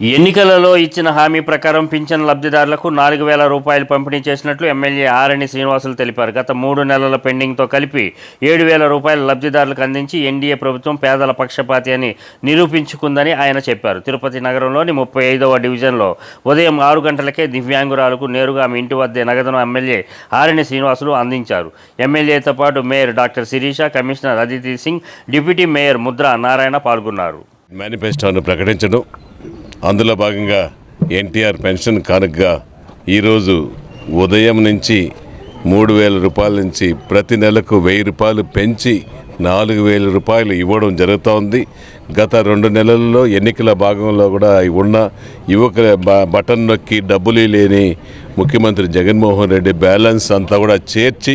ఎన్నికలలో ఇచ్చిన హామీ ప్రకారం పింఛన్ లబ్ధిదారులకు నాలుగు వేల రూపాయలు పంపిణీ చేసినట్లు ఎమ్మెల్యే ఆరణి శ్రీనివాసులు తెలిపారు. గత మూడు నెలల పెండింగ్తో కలిపి ఏడు వేల రూపాయలు లబ్ధిదారులకు అందించి ఎన్డీఏ ప్రభుత్వం పేదల పక్షపాతి అని నిరూపించుకుందని ఆయన చెప్పారు. తిరుపతి నగరంలోని ముప్పై ఐదవ డివిజన్లో ఉదయం ఆరు గంటలకే దివ్యాంగురాలకు నేరుగా ఆమె ఇంటి వద్దే నగదును ఎమ్మెల్యే ఆరణి శ్రీనివాసులు అందించారు. ఎమ్మెల్యేతో పాటు mayor doctor Sirisha commissioner Aditi Singh deputy mayor Mudra Narayana పాల్గొన్నారు. మేనిఫెస్టోను ప్రకటించడం అందులో భాగంగా ఎన్టీఆర్ పెన్షన్ కానుకగా ఈరోజు ఉదయం నుంచి మూడు వేల రూపాయల నుంచి ప్రతి నెలకు వెయ్యి రూపాయలు పెంచి నాలుగు వేల రూపాయలు ఇవ్వడం జరుగుతోంది గత రెండు నెలల్లో ఎన్నికల భాగంలో కూడా ఉన్న యువకుల బ- బటన్ నొక్కి డబ్బులు లేని ముఖ్యమంత్రి జగన్మోహన్ రెడ్డి బ్యాలెన్స్ అంతా కూడా చేర్చి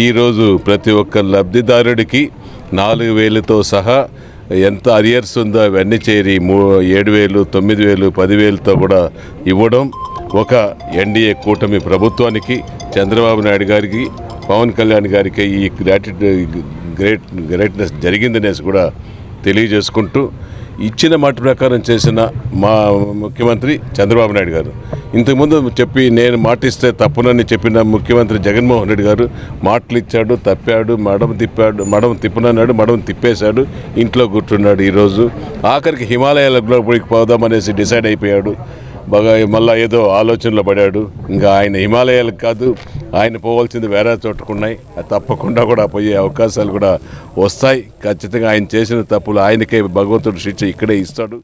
ఈరోజు ప్రతి ఒక్క లబ్ధిదారుడికి నాలుగు వేలతో సహా ఎంత అరియర్స్ ఉందో అవన్నీ చేరి మూ ఏడు వేలు తొమ్మిది వేలు పదివేలతో కూడా ఇవ్వడం ఒక ఎన్డీఏ కూటమి ప్రభుత్వానికి చంద్రబాబు నాయుడు గారికి పవన్ కళ్యాణ్ గారికి ఈ గ్రాటిట్యూడ్ గ్రేట్ గ్రేట్నెస్ జరిగిందనేసి కూడా తెలియజేసుకుంటూ ఇచ్చిన మాట ప్రకారం చేసిన మా ముఖ్యమంత్రి చంద్రబాబు నాయుడు గారు. ఇంతకుముందు చెప్పి నేను మాటిస్తే తప్పునని చెప్పిన ముఖ్యమంత్రి జగన్మోహన్ రెడ్డి గారు మాటలు ఇచ్చాడు తప్పాడు మడం తిప్పాడు మడం తిప్పనన్నాడు మడం తిప్పేశాడు ఇంట్లో కూర్చున్నాడు ఈరోజు. ఆఖరికి హిమాలయాలకు పోయి పోదామనేసి డిసైడ్ అయిపోయాడు. బాగా మళ్ళీ ఏదో ఆలోచనలో పడాడు. ఇంకా ఆయన హిమాలయాలకు కాదు ఆయన పోవాల్సింది వేరే చోటుకున్నాయి అది తప్పకుండా కూడా పోయే అవకాశాలు కూడా వస్తాయి. ఖచ్చితంగా ఆయన చేసిన తప్పులు ఆయనకే భగవంతుడు శిక్ష ఇక్కడే ఇస్తాడు.